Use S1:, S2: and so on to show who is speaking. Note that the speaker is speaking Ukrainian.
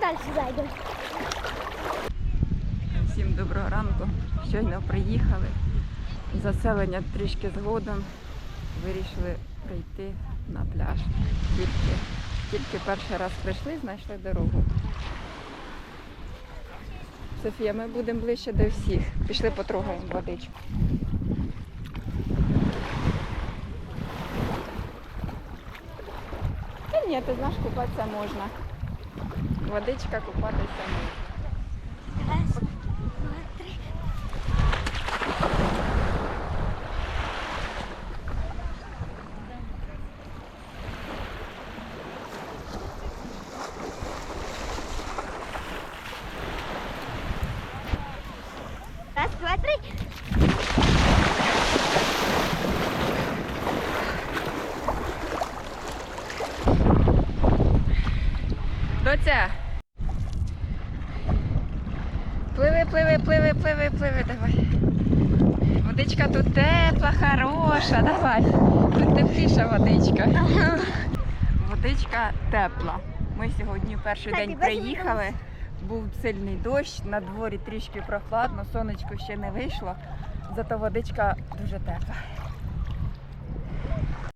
S1: далі зайдемо.
S2: Всім доброго ранку. Щойно приїхали. Заселення трішки згодом. Вирішили прийти на пляж. Тільки, тільки перший раз прийшли, знайшли дорогу. Софія, ми будемо ближче до всіх. Пішли потрогаємо водичку. Та ні, ти знаєш, купатися можна. Водичка купатися можна.
S1: Раз, два, три. Раз, два, три.
S2: Доця. Пливи, пливи, пливи, пливи, пливи, давай. Водичка тут тепла, хороша, давай. Тут тепліша водичка. Водичка тепла. Ми сьогодні перший день приїхали. Був сильний дощ, на дворі трішки прохладно, сонечко ще не вийшло, зато водичка дуже тепла.